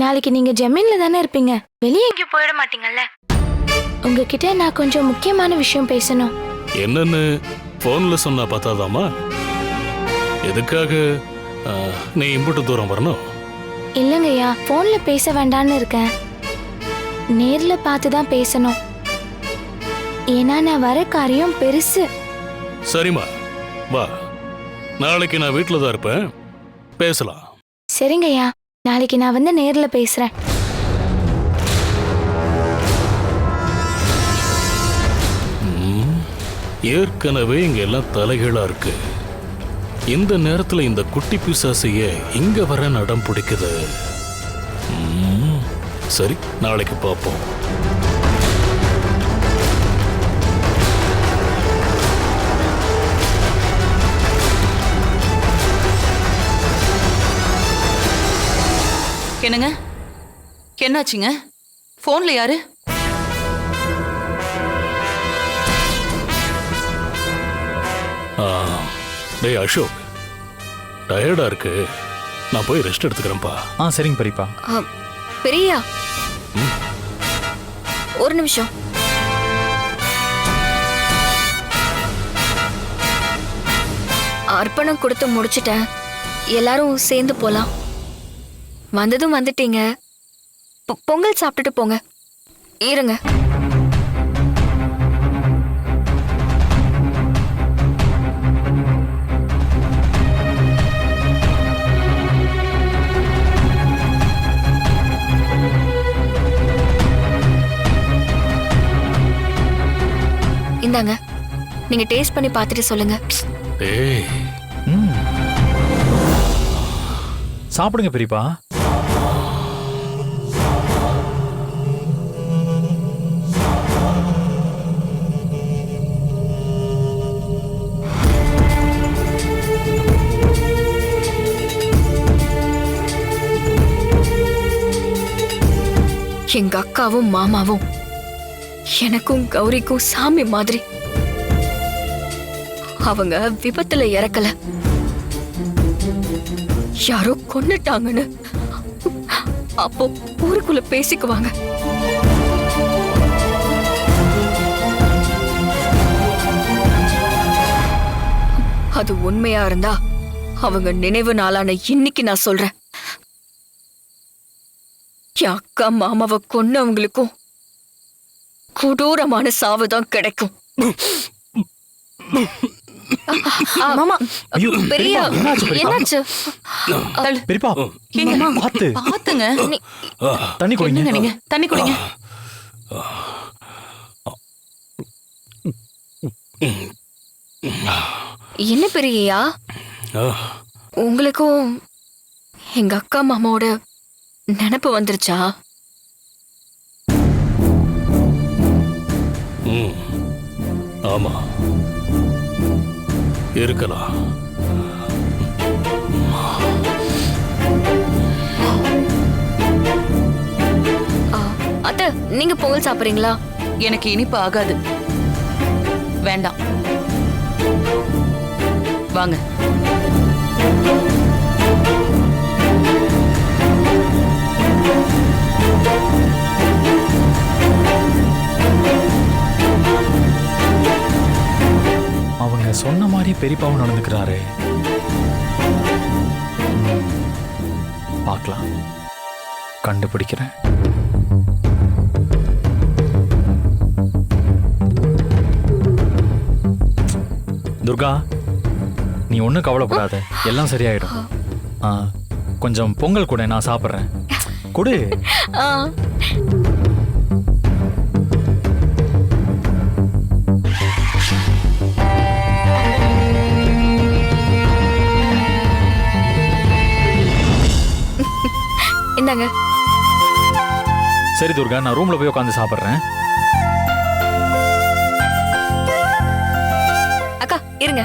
நாளைக்கு நீங்க ஜமீன்ல தானே இருப்பீங்க. வெளியே எங்கேயும் போயிட மாட்டீங்கல்ல? உங்ககிட்ட நான் கொஞ்சம் முக்கியமான விஷயம் பேசணும். என்னன்னு போன்ல சொன்னா பார்த்தாதாமா? எதுக்காக நீ இம்புட்டு தூரம் வரணும்? இல்லைங்கய்யா போன்ல பேச வேண்டாம்னு இருக்கேன். நேர்ல பார்த்து தான் பேசணும். ஏன்னா நான் வர காரியம் பெருசு. சரிம்மா வா. நாளைக்கு நான் வீட்டில் தான் இருப்பேன். பேசலாம். சரிங்கய்யா. நாளைக்கு நான் வந்து நேர்ல பேசுறேன். ஏற்கனவே இங்க எல்லாம் தலைகீழா இருக்கு. இந்த நேரத்துல இந்த குட்டி பிசாசைய இங்க வர நடம் பிடிக்குது. சரி நாளைக்கு பார்ப்போம் என்னங்க? என்னாச்சுங்க? ஃபோன்ல யாரு? ஆ, டேய் அசோக். டயர்டா இருக்கு. நான் போய் ரெஸ்ட் எடுத்துக்கிறேன்ப்பா. ஆ சரிங்க பெரியப்பா ஆ, பெரியா? ஒரு நிமிஷம். அர்ப்பணம் கொடுத்து முடிச்சிட்டேன். எல்லாரும் சேர்ந்து போலாம். வந்ததும் வந்துட்டீங்க. பொங்கல் சாப்பிட்டுட்டு போங்க. இருங்க. இந்தாங்க. நீங்க டேஸ்ட் பண்ணி பார்த்துட்டு சொல்லுங்க. சாப்பிடுங்க பெரியப்பா. எங்க அக்காவும் மாமாவும் எனக்கும் கௌரிக்கும் சாமி மாதிரி. அவங்க விபத்துல இறக்கல. யாரோ கொன்னுட்டாங்கன்னு. அப்போ ஊருக்குள்ள பேசிக்குவாங்க. அது உண்மையா இருந்தா அவங்க நினைவு நாளான இன்னைக்கு நான் சொல்றேன். அக்கா மாமாவை கொன்னவங்களுக்கும் கொடூரமான சாவு தான் கிடைக்கும். மாமா பெரியா என்னாச்சு பெரியப்பா? பாத்துங்க தண்ணி குடிங்க. நீங்க? தண்ணி குடிங்க. என்ன பெரியா ஆ, உங்களுக்கும் எங்க அக்கா மாமாவோட நினப்பு வந்துருச்சா? ஆமா. இருக்கலாம். ஆ, அத்தை நீங்க பொங்கல் சாப்பிடுறீங்களா? எனக்கு இனிப்பு ஆகாது. வேண்டாம். வாங்க. நீங்கள் சொன்ன மாதிரி பெரியப்பாவும் நடந்துக்கிறாரு. பார்க்கலாம். கண்டுபிடிக்கிறேன். துர்கா நீ ஒன்றும் கவலைப்படாத. எல்லாம் சரியாயிடும். ஆ கொஞ்சம் பொங்கல் கூட நான் சாப்பிட்றேன். கொடு. இந்தாங்க சரி துர்கா நான் ரூம்ல போய் உட்காந்து சாப்பிட்றேன். அக்கா இருங்க.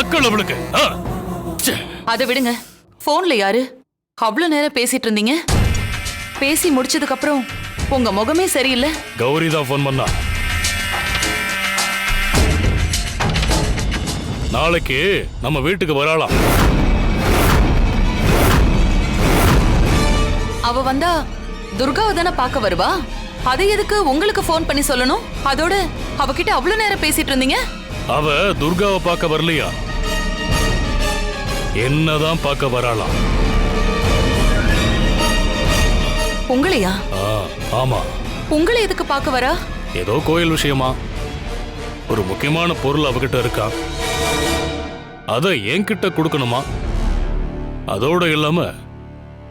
நக்கல் அவளுக்கு. அதை விடுங்க. போன்ல யாரு? அவ்வளவு நேரம் பேசிட்டு இருந்தீங்க? பேசி முடிச்சதுக்கு அப்புறம் உங்க முகமே சரியில்லை? கௌரி தான் ஃபோன் பண்ணா. நாளைக்கு நம்ம வீட்டுக்கு வராளாம். அவ வந்தா துர்காவை தானே பார்க்க வருவா? அதை எதுக்கு உங்களுக்கு ஃபோன் பண்ணி சொல்லணும்? அதோட அவகிட்ட அவ்வளவு நேரம் பேசிட்டு இருந்தீங்க? அவ துர்காவை பார்க்க வரலையா? என்னதான் பார்க்க வராளாம். உங்களையா? ஆ, ஆமா. உங்களை எதுக்கு பார்க்க வரா? ஏதோ கோயில் விஷயமா? ஒரு முக்கியமான பொருள் அவகிட்ட இருக்கா? அத என்கிட்ட கொடுக்கணுமா? அதோட இல்லாம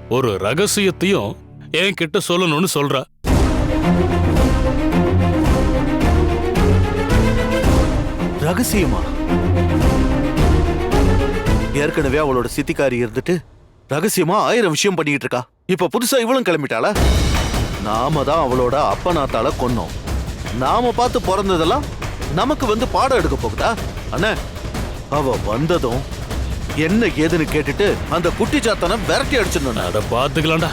ஒரு ரகசியத்தையும் என்கிட்ட சொல்லணும்னு சொல்றா. ரகசியமா? ஏற்கனவே அவளோட சித்திக்காரி இருந்துட்டு ரகசியமா ஆயிரம் விஷயம் பண்ணிட்டு இருக்கா. இப்ப புதுசா இவளும் கிளம்பிட்டாளா? நாம தான் அவளோட அப்பனாத்தால கொன்னோம். நாம பார்த்து பிறந்ததெல்லாம் நமக்கு வந்து பாடம் எடுக்க போகுதா? அண்ணே அவ வந்ததும் என்ன ஏதுன்னு கேட்டுட்டு அந்த குட்டி சாத்தனை விரட்டி அடிச்சிடணும் அதை பாத்துக்கலாம்டா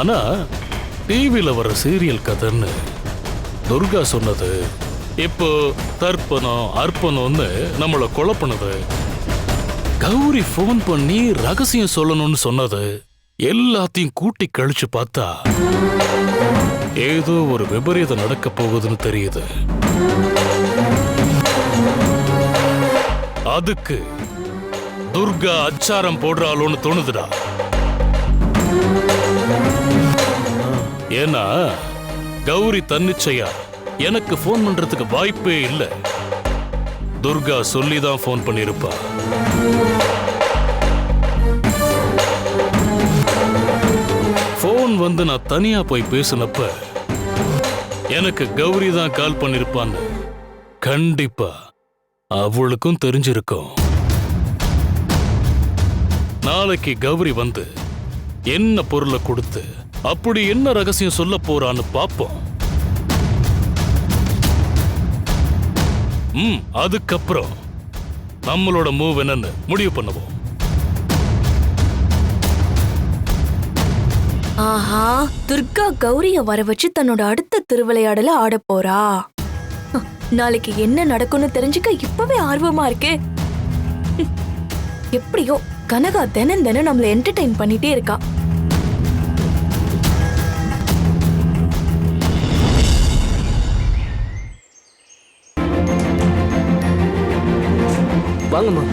ஆனா டிவியில் வர சீரியல் கதைன்னு துர்கா சொன்னது இப்போ தர்ப்பணம் அர்ப்பணம்னு நம்மளை குழப்பினது. கௌரி ஃபோன் பண்ணி ரகசியம் சொல்லணும்னு சொன்னது எல்லாத்தையும் கூட்டி கழிச்சு பார்த்தா ஏதோ ஒரு விபரீதம் நடக்க போகுதுன்னு தெரியுது. அதுக்கு துர்கா அச்சாரம் போடுறாளோன்னு தோணுதுடா. ஏன்னா கௌரி தன்னிச்சையா எனக்கு ஃபோன் பண்றதுக்கு வாய்ப்பே இல்ல. துர்கா சொல்லி தான் ஃபோன் பண்ணியிருப்பா. ஃபோன் வந்து நான் தனியா போய் பேசினப்ப எனக்கு கௌரி தான் கால் பண்ணிருப்பான்னு கண்டிப்பா அவளுக்கும் தெரிஞ்சிருக்கும். நாளைக்கு கௌரி வந்து என்ன பொருளை கொடுத்து அப்படி என்ன ரகசியம் சொல்ல போறான்னு பார்ப்போம் ம் அதுக்கப்புறம் நம்மளோட மூவ் என்னன்னு முடிவு பண்ணுவோம். ஆஹா துர்கா கௌரிய வர வச்சு தன்னோட அடுத்த திருவிளையாடல ஆட போறா. நாளைக்கு என்ன நடக்கும்னு தெரிஞ்சுக்க இப்பவே ஆர்வமா இருக்கே. எப்படியோ கனகா தினம் தினம் நம்மள என்டர்டைன் பண்ணிட்டே இருக்கா. வாங்கம்மா.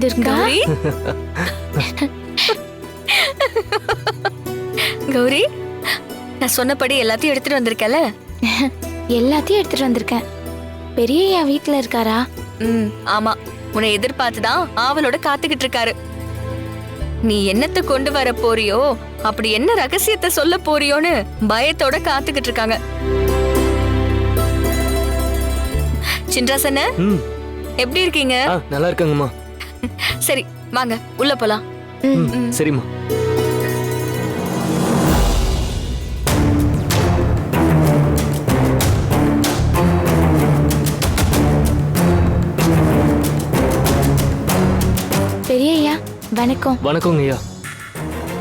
துர்கா? கௌரி? கௌரி நான் சொன்னபடி எல்லாத்தையும் எடுத்துட்டு வந்திருக்கல எல்லாத்தையும் எடுத்துட்டு வந்திருக்கேன். பெரியய்யா வீட்ல இருக்காரா? ம் ஆமா. உன்னை எதிர்பார்த்து தான் ஆவலோட காத்துக்கிட்டு இருக்காரு. நீ என்னத்த கொண்டு வர போறியோ? அப்படி என்ன ரகசியத்தை சொல்ல போறியோன்னு பயத்தோட காத்துக்கிட்டு இருக்காங்க. சின்ராசன எப்படி இருக்கீங்க? நல்லா இருக்காங்கம்மா. சரி வாங்க உள்ள போலாம். சரிம்மா. வணக்கம். வணக்கங்க ஐயா.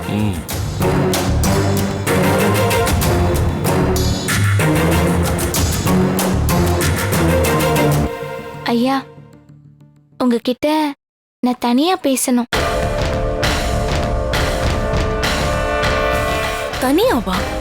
ம். ஐயா உங்ககிட்ட நான் தனியா பேசணும். தனியாவா?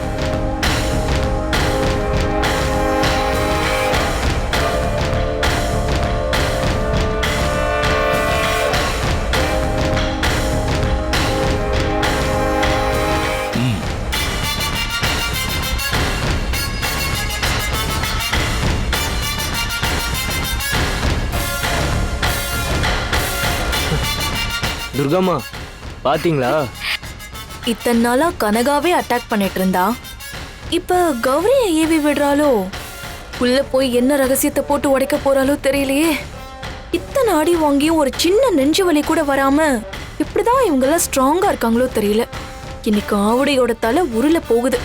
துர்காம்மா பாத்தீங்களா? இத்தனை நாளா கனகாவே அட்டாக் பண்ணிட்டு இருந்தா? இப்ப கௌரிய ஏவி விடுறாளோ? உள்ள போய் என்ன ரகசியத்தை போட்டு உடைக்க போறாளோ தெரியலையே. இத்தனை அடி வாங்கியும் ஒரு சின்ன நெஞ்சு வலி கூட வராம இப்படிதான் இவங்க எல்லாம் ஸ்ட்ராங்கா இருக்காங்களோ தெரியல. இன்னைக்கு ஆவுடையோட தலை உருள போகுது.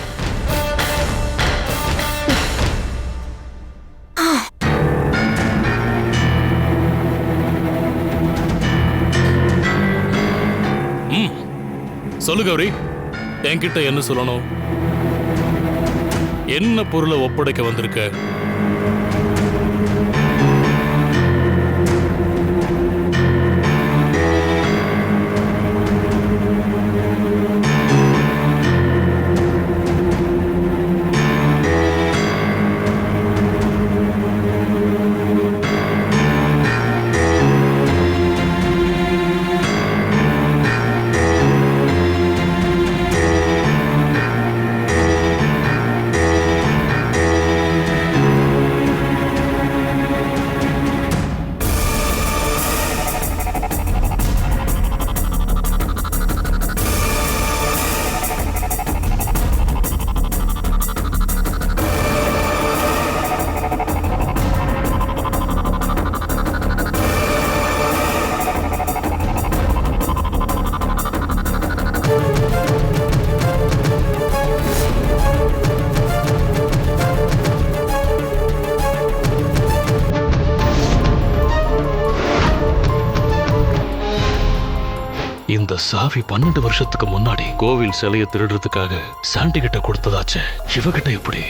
சொல்லு கௌரி என்கிட்ட என்ன சொல்லணும்? என்ன பொருளை ஒப்படைக்க வந்திருக்க? சாவி பன்னெண்டு வருஷத்துக்கு முன்னாடி கோவில் சிலையை திருடுறதுக்காக சாண்டி கிட்ட கொடுத்ததாச்சே. இவகிட்ட எப்படி?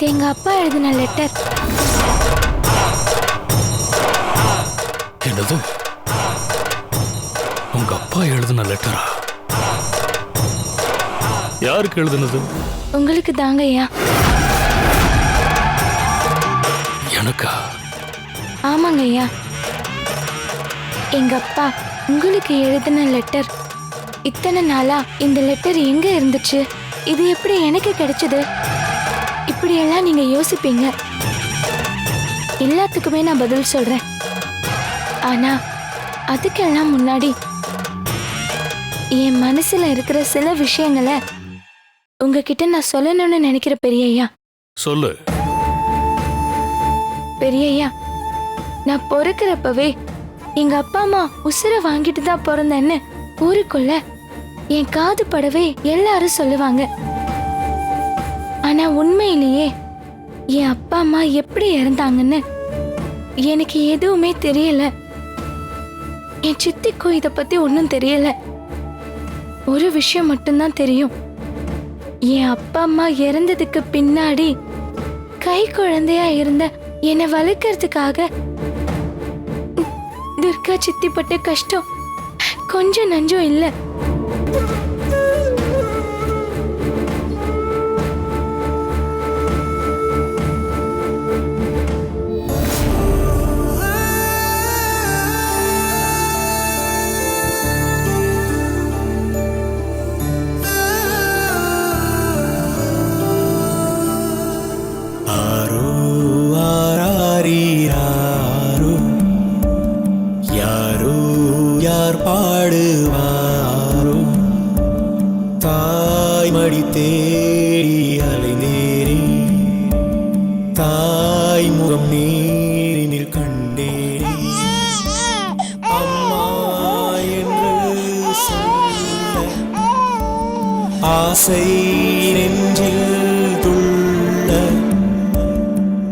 இது எங்க அப்பா எழுதின லெட்டர் என்னது? உங்க அப்பா எழுதின லெட்டரா யாருக்கு எழுதுனது? உங்களுக்கு தாங்க ஐயா. எனக்கா? ஆமாங்க ஐயா. எங்க அப்பா உங்களுக்கு எழுதின லெட்டர் இத்தனை நாளா இந்த லெட்டர் எங்க இருந்துச்சு? இது எப்படி எனக்கு கிடைச்சது? இப்படியெல்லாம் நீங்க யோசிப்பீங்க. எல்லாத்துக்குமே நான் பதில் சொல்றேன். ஆனா அதுக்கெல்லாம் முன்னாடி என் மனசுல இருக்கிற சில விஷயங்களை உங்ககிட்ட நான் சொல்லணும்னு நினைக்கிற பெரியய்யா. சொல்லு. பெரியய்யா நான் பொறுக்கிறப்பவே எங்க அப்பா அம்மா உசுரை வாங்கிட்டு தான் பிறந்தேன்னு ஊருக்குள்ள என் காது படவே எல்லாரும் சொல்லுவாங்க. ஆனா உண்மையிலேயே என் அப்பா அம்மா எப்படி இறந்தாங்கன்னு எனக்கு எதுவுமே தெரியல. என் சித்திக்கும் இத பத்தி ஒன்றும் தெரியல. ஒரு விஷயம் மட்டும்தான் தெரியும். என் அப்பா அம்மா இறந்ததுக்கு பின்னாடி கை குழந்தையா இருந்த என்னை வளர்க்கறதுக்காக துர்கா சித்தி பட்ட கஷ்டம் கொஞ்சம் நஞ்சம் இல்லை. ஆசை நெஞ்சில் துள்ள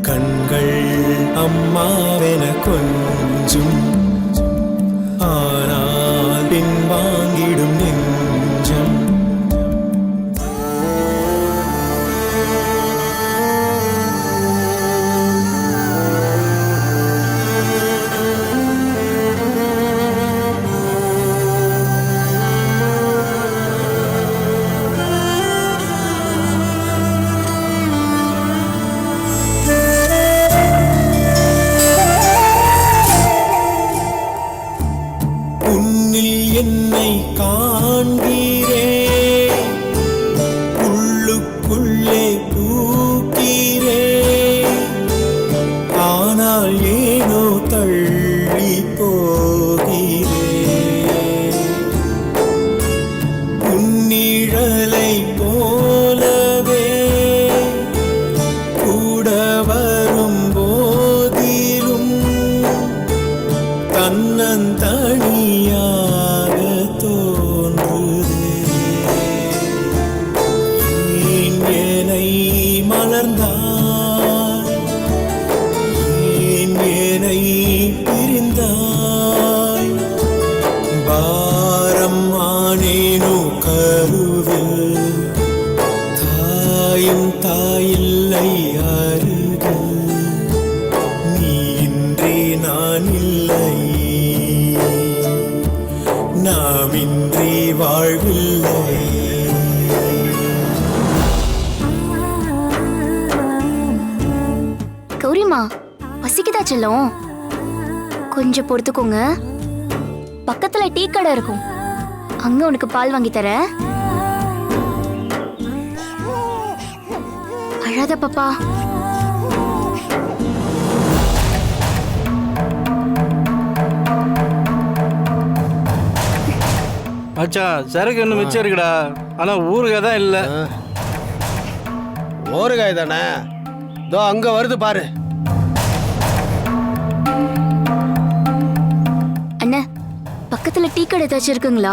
கண்கள் அம்மாவென கொஞ்சும் செல்லம் கொஞ்சம் பொறுத்துக்கோங்க. பக்கத்துல டீ கடை இருக்கும். அங்க உனக்கு பால் வாங்கி தரேன் அழாத பாப்பா. மச்சான் சரக்கு இன்னும் மிச்சம் இருக்குடா. ஆனா ஊருகா தான் இல்ல. ஊறுகாய் தானே? இதோ அங்க வருது பாரு. பக்கத்துல டீ கடை ஏதாச்சும் இருக்குங்களா?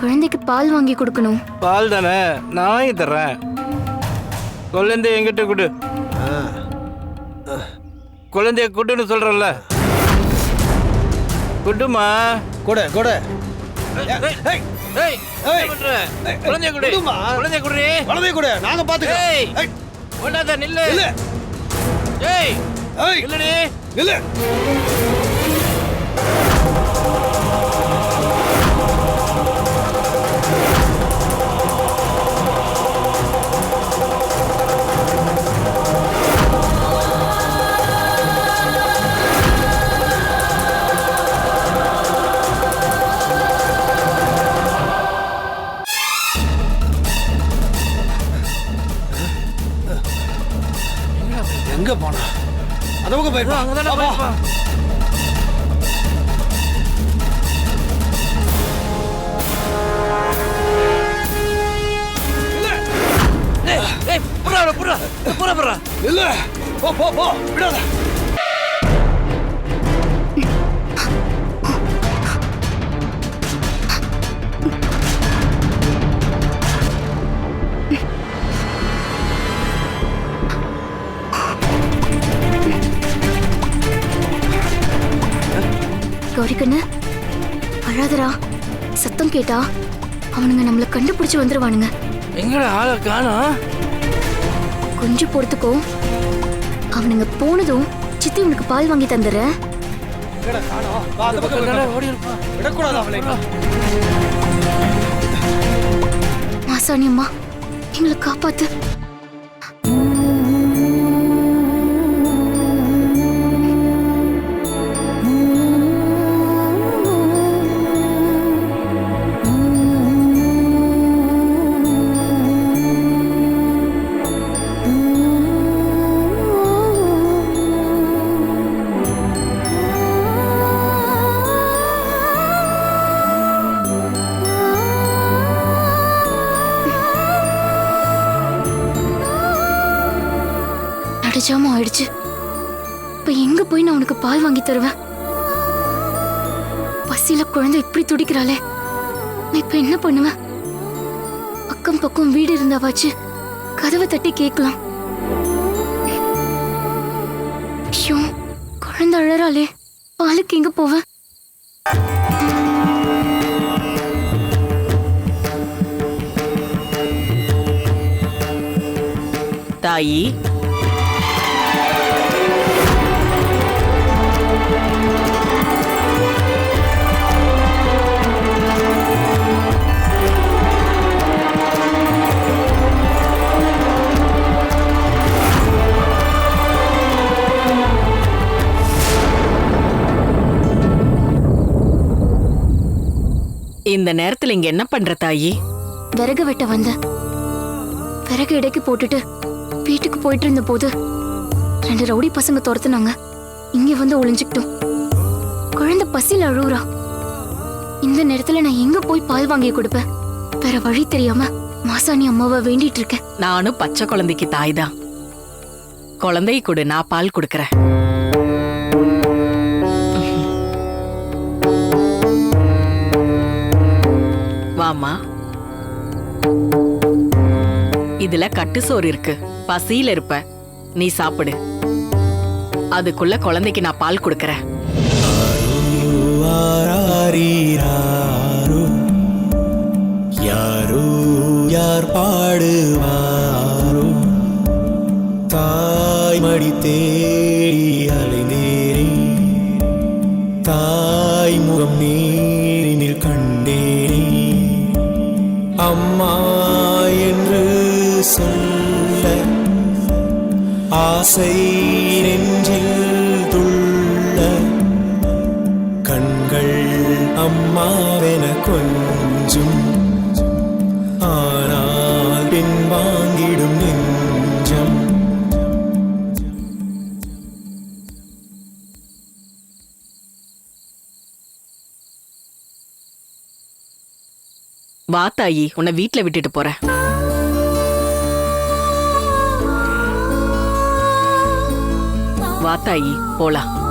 குழந்தைக்கு பால் வாங்கி கொடுக்கணும். பால் தானே? நான் வாங்கி தர்றேன் குழந்தைய என்கிட்ட கொடு. குழந்தைய குட்டுன்னு சொல்றேன்ல. குட்டுமா? கொடு கொடு? குழந்தைய குடு. குடுமா. குழந்தைய குடுறி குழந்தைய கொடு. நாங்க பாத்துக்கிறோம். கொண்டாத நில்லு. இல்ல ஏய். இல்லடி. இல்ல அந்த பக்கம் போயிருப்பா அங்கதானே போயிருப்பா. ஏய், ஏய், புறா, புறா, புறா, புறா. இல்ல போ போ போ. விடாத. கௌரி கண்ணு அழாதடா. சத்தம் கேட்டா அவனுங்க நம்மள கண்டுபிடிச்சு வந்துருவானுங்க. எங்கடா ஆளை காணோம் கொஞ்சம் பொறுத்துக்கோ. அவனுங்க போனதும் சித்தி உனக்கு பால் வாங்கி தந்துடுறேன் மாசாணி அம்மா எங்களை காப்பாத்து. நடுஜாம ஆயிடுச்சு. இப்ப எங்க போய் நான் உனக்கு பால் வாங்கி தருவேன்? பசியில குழந்தை இப்படி துடிக்கிறாளே. நான் இப்ப என்ன பண்ணுவேன்? அக்கம் பக்கம் வீடு இருந்தாவாச்சு கதவை தட்டி கேட்கலாம். ஐயோ குழந்தை அழறாளே. பாலுக்கு எங்க போவேன் தாயி இந்த நேரத்துல இங்க என்ன பண்ற தாயி? விறகு வெட்ட வந்தேன் விறகு இடைக்கு போட்டுட்டு வீட்டுக்கு போயிட்டு இருந்த போது ரெண்டு ரவுடி பசங்க துரத்துனாங்க. இங்க வந்து ஒளிஞ்சுக்கிட்டோம். குழந்தை பசியில் அழுவுறா. இந்த நேரத்துல நான் எங்க போய் பால் வாங்கி கொடுப்பேன்? வேற வழி தெரியாம மாசாணி அம்மாவை வேண்டிட்டு இருக்கேன். நானும் பச்சை குழந்தைக்கு தாய் தான். குழந்தை கொடு நான் பால் கொடுக்கறேன். ஆமா. இதுல கட்டு சோறு இருக்கு. பசியில இருப்ப. நீ சாப்பிடு. அதுக்குள்ள குழந்தைக்கு நான் பால் கொடுக்கறேன். யாரோ யார் பாடுவாரோ. தாய்மடி தேடி அலைந்தேனே தாய் முகம் நீ சொல்ல. ஆசை நெஞ்சில் துள்ள. கண்கள் அம்மாவென கொஞ்சும். ஆனால் பின்வாங்கிடும் நெஞ்சம். வா தாயி உன்னை வீட்டில் விட்டுட்டு போறேன். வாத்தாயி போலாம்.